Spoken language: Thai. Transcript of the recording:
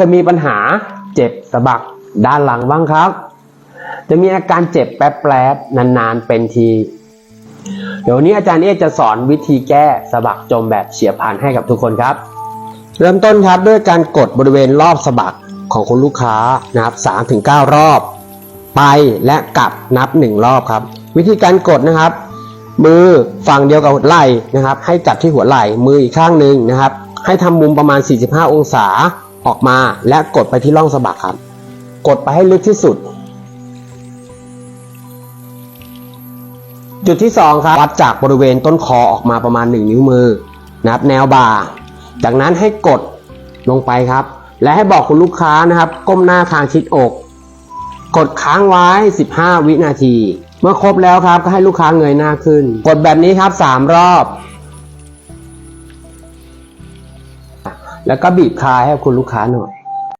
คยมีปัญหาเจ็บสะบักด้านหลังบ้างครับ จะมีอาการเจ็บแป๊บๆนานๆเป็นที เดี๋ยวนี้อาจารย์เอจะสอนวิธีแก้สะบักจมแบบเฉียบพลันให้กับทุกคนครับ เริ่มต้นครับด้วยการกดบริเวณรอบสะบักของคุณลูกค้านะครับ3-9 รอบ ไปและกลับนับ 1 รอบครับ วิธีการกดนะครับมือฝั่งเดียวกับไหล่นะครับ ให้จับที่หัวไหล่มืออีกข้างหนึ่งนะครับ ให้ทำมุมประมาณ 45 องศา ออกมาและกดไปที่ร่องสะบักครับ กดไปให้ลึกที่สุด จุดที่2ครับวัดจากบริเวณต้นคอออกมาประมาณ 1 นิ้วมือนะครับแนวบ่า จากนั้นให้กดลงไปครับ และให้บอกคุณลูกค้านะครับ ก้มหน้าคางชิดอก กดค้างไว้ 15 วินาที เมื่อครบแล้วครับก็ให้ลูกค้าเงยหน้าขึ้น กดแบบนี้ครับ 3 รอบ แล้วก็บีบคายให้คุณลูกค้าหน่อย